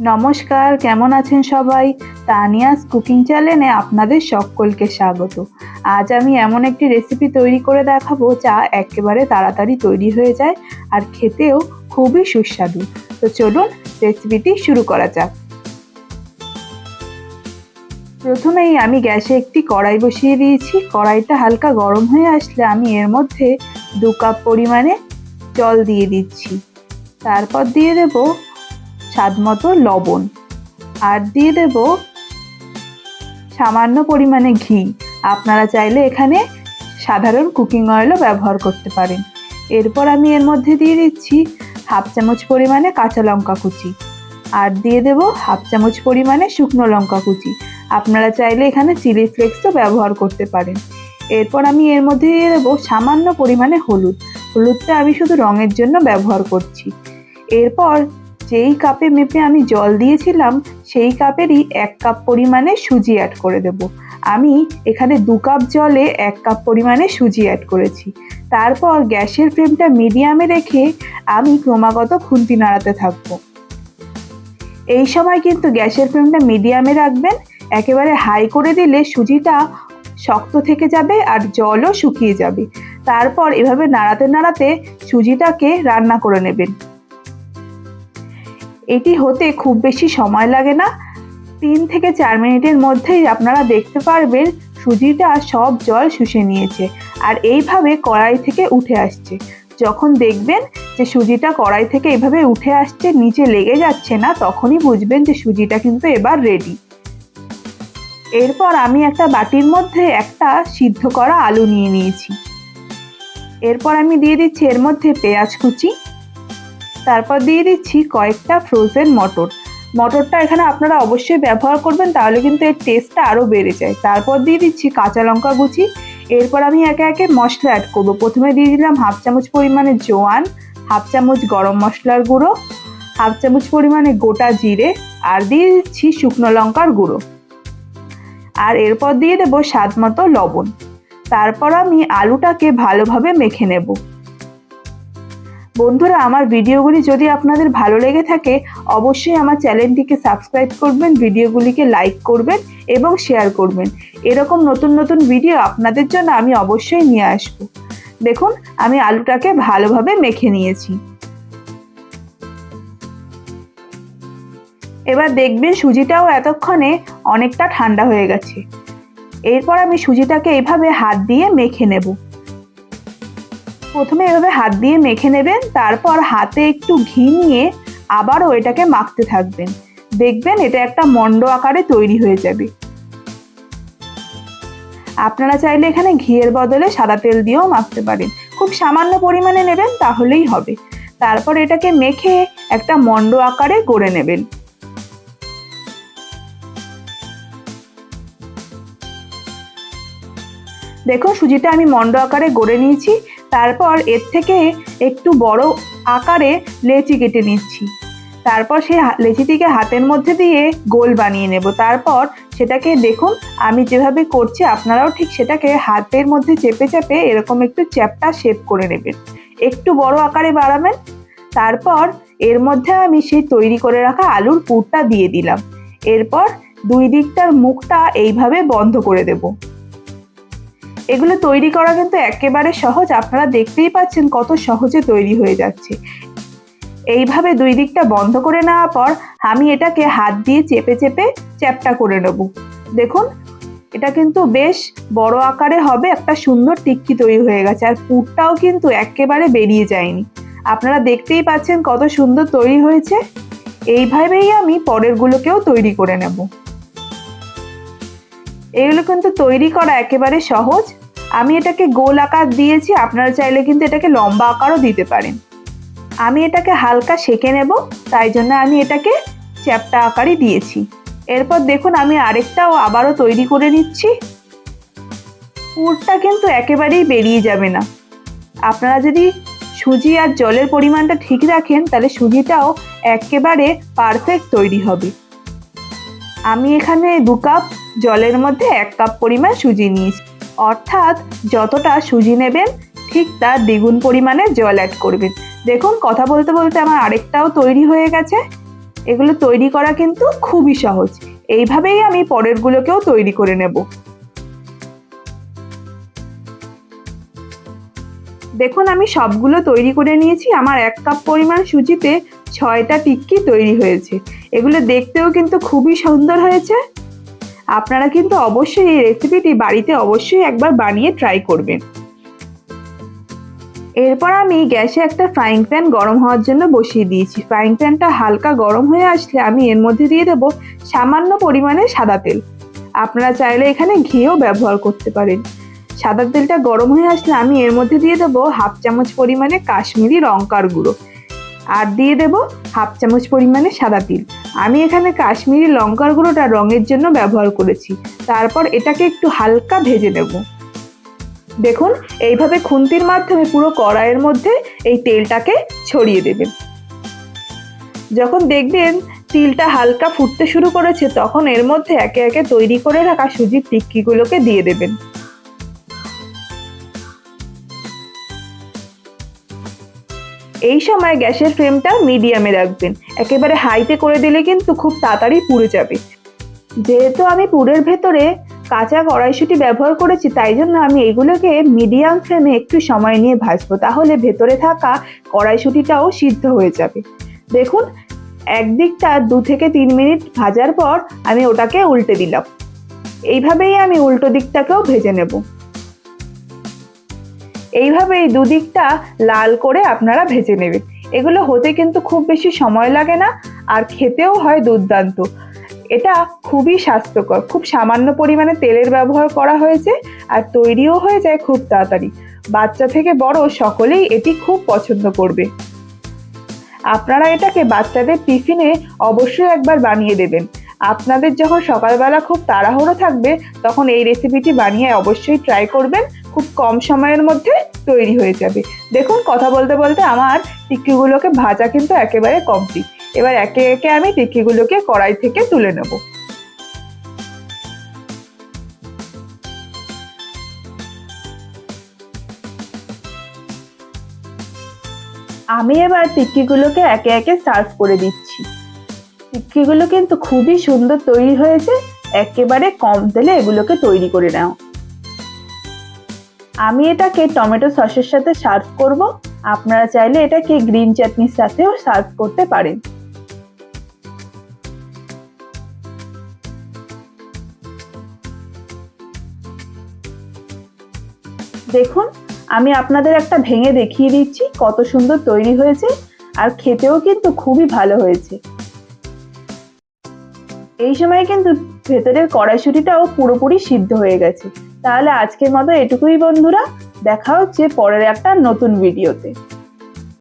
নমস্কার, কেমন আছেন সবাই? তানিয়াস কুকিং চ্যানেলে আপনাদের সকলকে স্বাগত। আজ আমি এমন একটি রেসিপি তৈরি করে দেখাবো যা একেবারে তাড়াতাড়ি তৈরি হয়ে যায় আর খেতেও খুবই সুস্বাদু। তো চলুন রেসিপিটি শুরু করা যাক। প্রথমেই আমি গ্যাসে একটি কড়াই বসিয়ে দিয়েছি। কড়াইটা হালকা গরম হয়ে আসলে আমি এর মধ্যে দু কাপ পরিমাণে জল দিয়ে দিচ্ছি। তারপর দিয়ে দেব স্বাদ মতো লবণ। আর দিয়ে দেব সামান্য পরিমাণে ঘি। আপনারা চাইলে এখানে সাধারণ কুকিং অয়েলও ব্যবহার করতে পারেন। এরপর আমি এর মধ্যে দিয়ে দিচ্ছি হাফ চামচ পরিমাণে কাঁচা লঙ্কা কুচি। আর দিয়ে দেব হাফ চামচ পরিমাণে শুকনো লঙ্কা কুচি। আপনারা চাইলে এখানে চিলি ফ্লেক্সও ব্যবহার করতে পারেন। এরপর আমি এর মধ্যে দিয়ে দেবো সামান্য পরিমাণে হলুদ। হলুদটা আমি শুধু রঙের জন্য ব্যবহার করছি। এরপর যেই কাপে মেপে আমি জল দিয়েছিলাম, সেই কাপেরই এক কাপ পরিমাণে সুজি অ্যাড করে দেব। আমি এখানে দু কাপ জলে এক কাপ পরিমাণে সুজি অ্যাড করেছি। তারপর গ্যাসের ফ্লেমটা মিডিয়ামে রেখে আমি ক্রমাগত খুন্তি নাড়াতে থাকব। এই সময় কিন্তু গ্যাসের ফ্লেমটা মিডিয়ামে রাখবেন, একেবারে হাই করে দিলে সুজিটা শক্ত থেকে যাবে আর জলও শুকিয়ে যাবে। তারপর এভাবে নাড়াতে নাড়াতে সুজিটাকে রান্না করে নেবেন। এটি হতে খুব বেশি সময় লাগে না। তিন থেকে চার মিনিটের মধ্যেই আপনারা দেখতে পারবেন সুজিটা সব জল শুষে নিয়েছে আর এইভাবে কড়াই থেকে উঠে আসছে। যখন দেখবেন যে সুজিটা কড়াই থেকে এভাবে উঠে আসছে, নিচে লেগে যাচ্ছে না, তখনই বুঝবেন যে সুজিটা কিন্তু এবার রেডি এরপর আমি একটা বাটির মধ্যে একটা সিদ্ধ করা আলু নিয়ে নিয়েছি। এরপর আমি দিয়ে দিচ্ছি এর মধ্যে পেঁয়াজ কুচি। তারপর দিয়ে দিচ্ছি কয়েকটা ফ্রোজেন মটর। মটরটা এখানে আপনারা অবশ্যই ব্যবহার করবেন, তাহলে কিন্তু এর টেস্টটা আরও বেড়ে যায়। তারপর দিয়ে দিচ্ছি কাঁচা লঙ্কা কুচি এরপর আমি একে একে মশলা অ্যাড করব। প্রথমে দিয়ে দিলাম হাফ চামচ পরিমাণে জোয়ান, হাফ চামচ গরম মশলার গুঁড়ো, হাফ চামচ পরিমাণে গোটা জিরে, আর দিয়ে দিচ্ছি শুকনো লঙ্কার গুঁড়ো। আর এরপর দিয়ে দেবো স্বাদ মতো লবণ। তারপর আমি আলুটাকে ভালোভাবে মেখে নেব। বন্ধুরা, আমার ভিডিওগুলি যদি আপনাদের ভালো লেগে থাকে, অবশ্যই আমার চ্যানেলটিকে সাবস্ক্রাইব করবেন, ভিডিওগুলিকে লাইক করবেন এবং শেয়ার করবেন। এরকম নতুন নতুন ভিডিও আপনাদের জন্য আমি অবশ্যই নিয়ে আসব। দেখুন, আমি আলুটাকে ভালোভাবে মেখে নিয়েছি। এবার দেখবেন সুজিটাও এতক্ষণে অনেকটা ঠান্ডা হয়ে গেছে। এরপর আমি সুজিটাকে এভাবে হাত দিয়ে মেখে নেব। প্রথমে এভাবে হাত দিয়ে মেখে নেবেন, তারপর হাতে একটু ঘি নিয়ে আবারও এটাকে মাখতে থাকবেন। দেখবেন এটা একটা মন্ড আকারে তৈরি হয়ে যাবে। আপনারা চাইলে এখানে ঘিয়ের বদলে সাদা তেল দিয়েও মাখতে পারেন। খুব সামান্য পরিমাণে নেবেন, তাহলেই হবে। তারপর এটাকে মেখে একটা মন্ড আকারে গড়ে নেবেন। দেখুন, সুজিটা আমি মন্ড আকারে গড়ে নিয়েছি। তারপর এর থেকে একটু বড় আকারে লেচি কেটে নিচ্ছি। তারপর সেই লেচিটিকে হাতের মধ্যে দিয়ে গোল বানিয়ে নেব। তারপর সেটাকে দেখুন, আমি যেভাবে করছি, আপনারাও ঠিক সেটাকে হাতের মধ্যে চেপে চেপে এরকম একটু চ্যাপটা শেপ করে নেবেন। একটু বড় আকারে বাড়াবেন। তারপর এর মধ্যে আমি সেই তৈরি করে রাখা আলুর পুরটা দিয়ে দিলাম। এরপর দুই দিকটার মুখটা এইভাবে বন্ধ করে দেবো। এগুলো তৈরি করা কিন্তু একেবারে সহজ। আপনারা দেখতেই পাচ্ছেন কত সহজে তৈরি হয়ে যাচ্ছে। এইভাবে দুই দিকটা বন্ধ করে নেওয়ার পর আমি এটাকে হাত দিয়ে চেপে চেপে চ্যাপটা করে নেব। দেখুন, এটা কিন্তু বেশ বড় আকারে হবে, একটা সুন্দর টিক্কি তৈরি হয়ে গেছে। আর পুরটাও কিন্তু একেবারে বেরিয়ে যায়নি। আপনারা দেখতেই পাচ্ছেন কত সুন্দর তৈরি হয়েছে। এইভাবেই আমি পরেরগুলোকেও তৈরি করে নেব। এগুলো কিন্তু তৈরি করা একেবারে সহজ। আমি এটাকে গোল আকার দিয়েছি, আপনারা চাইলে কিন্তু এটাকে লম্বা আকারও দিতে পারেন। আমি এটাকে হালকা সেঁকে নেব, তাই জন্য আমি এটাকে চ্যাপটা আকারই দিয়েছি। এরপর দেখুন আমি আরেকটাও আবারও তৈরি করে নিচ্ছি। পুরটা কিন্তু একেবারেই বেরিয়ে যাবে না। আপনারা যদি সুজি আর জলের পরিমাণটা ঠিক রাখেন, তাহলে সুজিটাও একেবারে পারফেক্ট তৈরি হবে। আমি এখানে দু কাপ জলের মধ্যে এক কাপ পরিমাণ সুজি নিয়েছি। অর্থাৎ যতটা সুজি নেবেন, ঠিক তার দ্বিগুণ পরিমাণে জল অ্যাড করবেন। দেখুন, কথা বলতে বলতে আমার আরেকটাও তৈরি হয়ে গেছে। এগুলো তৈরি করা কিন্তু খুবই সহজ। এইভাবেই আমি পরেরগুলোকেও তৈরি করে নেব। দেখুন, আমি সবগুলো তৈরি করে নিয়েছি। আমার এক কাপ পরিমাণ সুজিতে ছয়টা টিক্কি তৈরি হয়েছে। এগুলো দেখতেও কিন্তু খুবই সুন্দর হয়েছে। আপনারা কিন্তু অবশ্যই এই রেসিপিটি বাড়িতে অবশ্যই একবার বানিয়ে ট্রাই করবেন। এরপর আমি গ্যাসে একটা ফ্রাইং প্যান গরম হওয়ার জন্য বসিয়ে দিয়েছি। ফ্রাইং প্যানটা হালকা গরম হয়ে আসলে আমি এর মধ্যে দিয়ে দেবো সামান্য পরিমাণে সাদা তেল। আপনারা চাইলে এখানে ঘিও ব্যবহার করতে পারেন। সাদা তেলটা গরম হয়ে আসলে আমি এর মধ্যে দিয়ে দেবো হাফ চামচ পরিমাণে কাশ্মীরি লঙ্কার গুঁড়ো। আর দিয়ে দেবো হাফ চামচ পরিমাণে সাদা তিল। আমি এখানে কাশ্মীরি লঙ্কার গুঁড়োটা রঙের জন্য ব্যবহার করেছি। তারপর এটাকে একটু হালকা ভেজে নেব। দেখুন, এইভাবে খুন্তির মাধ্যমে পুরো কড়াইয়ের মধ্যে এই তেলটাকে ছড়িয়ে দেবেন। যখন দেখবেন তিলটা হালকা ফুটতে শুরু করেছে, তখন এর মধ্যে একে একে তৈরি করে রাখা সুজির টিক্কিগুলোকে দিয়ে দেবেন। এই সময় গ্যাসের ফ্লেমটা মিডিয়ামে রাখবেন। একেবারে হাইতে করে দিলে কিন্তু খুব তাড়াতাড়ি পুড়ে যাবে। যেহেতু আমি পুরের ভেতরে কাঁচা কড়াইশুঁটি ব্যবহার করেছি, তাই জন্য আমি এগুলোকে মিডিয়াম ফ্লেমে একটু সময় নিয়ে ভাজবো। তাহলে ভেতরে থাকা কড়াইশুঁটিটাও সিদ্ধ হয়ে যাবে। দেখুন, একদিকটা দু থেকে তিন মিনিট ভাজার পর আমি ওটাকে উল্টে দিলাম। এইভাবেই আমি উল্টো দিকটাকেও ভেজে নেব। এইভাবে এই দুদিকটা লাল করে আপনারা ভেজে নেবেন। এগুলো হতে কিন্তু খুব বেশি সময় লাগে না, আর খেতেও হয় দুর্দান্ত। এটা খুবই স্বাস্থ্যকর, খুব সামান্য পরিমাণে তেলের ব্যবহার করা হয়েছে আর তৈরিও হয়ে যায় খুব তাড়াতাড়ি। বাচ্চা থেকে বড় সকলেই এটি খুব পছন্দ করবে। আপনারা এটাকে বাচ্চাদের টিফিনে অবশ্যই একবার বানিয়ে দেবেন। আপনাদের যখন সকালবেলা খুব তাড়াহুড়ো থাকবে, তখন এই রেসিপিটি বানিয়ে অবশ্যই ট্রাই করবেন। খুব কম সময়ের মধ্যে তৈরি হয়ে যাবে। দেখুন, কথা বলতে বলতে আমার টিক্কিগুলোকে ভাজা কিন্তু একেবারে কমপ্লিট এবার একে একে আমি টিক্কিগুলোকে কড়াই থেকে তুলে নেব। আমি এবার টিক্কিগুলোকে একে একে সার্ভ করে দিচ্ছি। টিক্কিগুলো কিন্তু খুবই সুন্দর তৈরি হয়েছে। একেবারে কম তেলে এগুলোকে তৈরি করে নাও। আমি এটাকে টমেটো সসের সাথে সার্ভ করব। আপনারা চাইলে এটাকে গ্রিন চাটনির সাথেও সার্ভ করতে পারেন। দেখুন, আমি আপনাদের একটা ভেঙে দেখিয়ে দিচ্ছি কত সুন্দর তৈরি হয়েছে। আর খেতেও কিন্তু খুবই ভালো হয়েছে। এই সময় কিন্তু ভেতরের কড়াইশুটিটাও পুরোপুরি সিদ্ধ হয়ে গেছে। তাহলে আজকের মতো এটুকুই বন্ধুরা, দেখা হচ্ছে পরের একটা নতুন ভিডিওতে